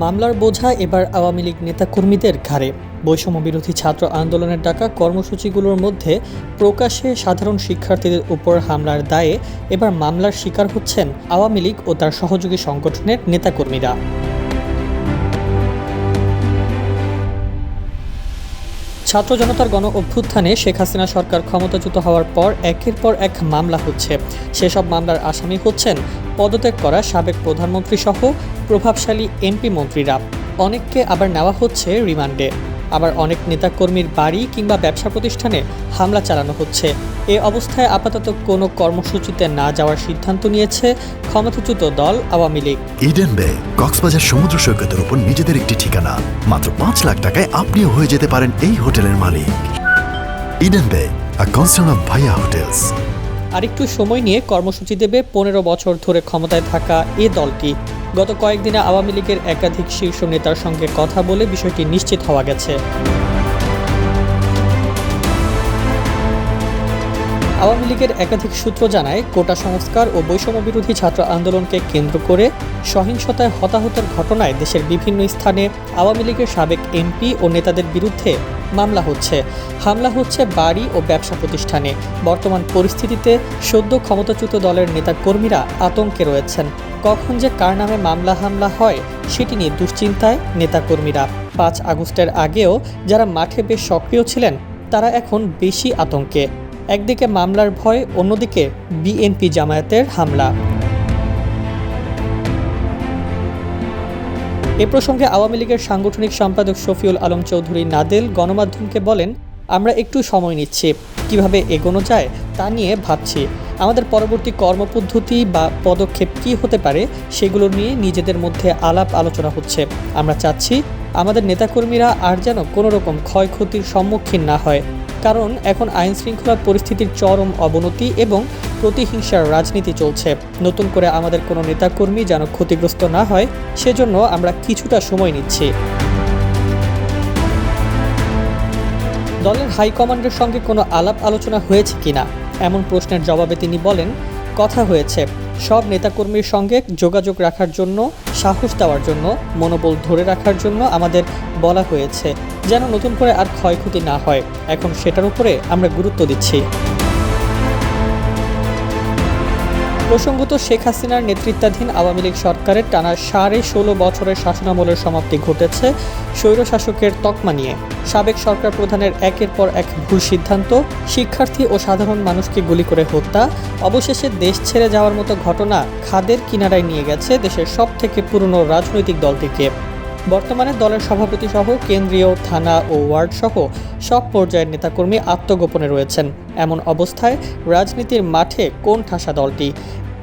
মামলার বোঝা এবার আওয়ামী লীগ নেতাকর্মীদের ঘাড়ে। বৈষম্য বিরোধী ছাত্র আন্দোলনের ডাকা কর্মসূচিগুলোর মধ্যে প্রকাশ্যে সাধারণ শিক্ষার্থীদের উপর হামলার দায়ে এবার মামলার শিকার হচ্ছেন আওয়ামী লীগ ও তার সহযোগী সংগঠনের নেতাকর্মীরা। ছাত্র জনতার গণ অভ্যুত্থানে শেখ হাসিনা সরকার ক্ষমতাচ্যুত হওয়ার পর একের পর এক মামলা হচ্ছে। সেসব মামলার আসামি হচ্ছেন পদত্যাগ করা সাবেক প্রধানমন্ত্রী সহ প্রভাবশালী এমপি মন্ত্রীরা। অনেককে আবার নেওয়া হচ্ছে রিমান্ডে। আবার অনেক নেতাকর্মীর বাড়ি কিংবা ব্যবসা প্রতিষ্ঠানে হামলা চালানো হচ্ছে। এ অবস্থায় আপাতত কোনো কর্মসূচিতে না যাওয়ার সিদ্ধান্ত নিয়েছে ক্ষমতাচ্যুত দল আওয়ামী লীগ। ইডেন বে কক্সবাজার সমুদ্র সৈকতের উপর নিজেদের একটি ঠিকানা। মাত্র পাঁচ লাখ টাকায় আপনিও হয়ে যেতে পারেন এই হোটেলের মালিক। Eden bay a concern of ভাইয়া হোটেলস আরেকটু সময় নিয়ে কর্মসূচি দেবে পনেরো বছর ধরে ক্ষমতায় থাকা এ দলটি। গত কয়েকদিনে আওয়ামী লীগের একাধিক শীর্ষ নেতার সঙ্গে কথা বলে বিষয়টি নিশ্চিত হওয়া গেছে। আওয়ামী লীগের একাধিক সূত্র জানায়, কোটা সংস্কার ও বৈষম্য বিরোধী ছাত্র আন্দোলনকে কেন্দ্র করে সহিংসতায় হতাহতের ঘটনায় দেশের বিভিন্ন স্থানে আওয়ামী লীগের সাবেক এমপি ও নেতাদের বিরুদ্ধে মামলা হচ্ছে। হামলা হচ্ছে বাড়ি ও ব্যবসা প্রতিষ্ঠানে। বর্তমান পরিস্থিতিতে সদ্য ক্ষমতাচ্যুত দলের নেতাকর্মীরা আতঙ্কে রয়েছেন। কখন যে কার নামে মামলা হামলা হয় সেটি নিয়ে দুশ্চিন্তায় নেতাকর্মীরা। পাঁচ আগস্টের আগেও যারা মাঠে বেশ সক্রিয় ছিলেন, তারা এখন বেশি আতঙ্কে। একদিকে মামলার ভয়, অন্যদিকে বিএনপি জামায়াতের হামলা। এ প্রসঙ্গে আওয়ামী লীগের সাংগঠনিক সম্পাদক শফিউল আলম চৌধুরী নাদেল গণমাধ্যমকে বলেন, আমরা একটু সময় নিচ্ছি। কীভাবে এগোনো যায় তা নিয়ে ভাবছি। আমাদের পরবর্তী কর্মপদ্ধতি বা পদক্ষেপ কী হতে পারে সেগুলো নিয়ে নিজেদের মধ্যে আলাপ আলোচনা হচ্ছে। আমরা চাচ্ছি আমাদের নেতাকর্মীরা আর যেন কোনো রকম ক্ষয়ক্ষতির সম্মুখীন না হয়। কারণ এখন আইন শৃঙ্খলা পরিস্থিতির চরম অবনতি এবং প্রতিহিংসার রাজনীতি চলছে। নতুন করে আমাদের কোনো নেতাকর্মী যেন ক্ষতিগ্রস্ত না হয়, সেজন্য আমরা কিছুটা সময় নিচ্ছি। দলের হাইকমান্ডের সঙ্গে কোনো আলাপ আলোচনা হয়েছে কিনা? এমন প্রশ্নের জবাবে তিনি বলেন, কথা হয়েছে। সব নেতাকর্মীর সঙ্গে যোগাযোগ রাখার জন্য, সাহস দেওয়ার জন্য, মনোবল ধরে রাখার জন্য আমাদের বলা হয়েছে, যেন নতুন করে আর ক্ষয়ক্ষতি না হয়। এখন সেটার উপরে আমরা গুরুত্ব দিচ্ছি। প্রসঙ্গত, শেখ হাসিনার নেতৃত্বাধীন আওয়ামী লীগ সরকারের টানা সাড়ে ষোলো বছরের শাসনামলের সমাপ্তি ঘটেছে স্বৈরশাসকের তকমা নিয়ে। সাবেক সরকার প্রধানের একের পর এক ভুল সিদ্ধান্ত, শিক্ষার্থী ও সাধারণ মানুষকে গুলি করে হত্যা, অবশেষে দেশ ছেড়ে যাওয়ার মতো ঘটনা খাদের কিনারায় নিয়ে গেছে দেশের সব থেকে পুরনো রাজনৈতিক দলটিকে। বর্তমানে দলের সভাপতি সহ কেন্দ্রীয় থানা ও ওয়ার্ড সহ সব পর্যায়ের নেতাকর্মী আত্মগোপনে রয়েছেন। এমন অবস্থায় রাজনীতির মাঠে কোন ঠাসা দলটি?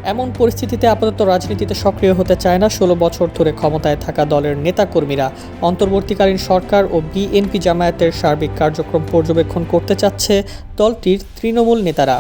এমন পরিস্থিতিতে আপাতত রাজনীতিতে সক্রিয় হতে চায় না ষোলো বছর ধরে ক্ষমতায় থাকা দলের নেতাকর্মীরা। অন্তর্বর্তীকালীন সরকার ও বিএনপি জামায়াতের সার্বিক কার্যক্রম পর্যবেক্ষণ করতে চাচ্ছে দলটির তৃণমূল নেতারা।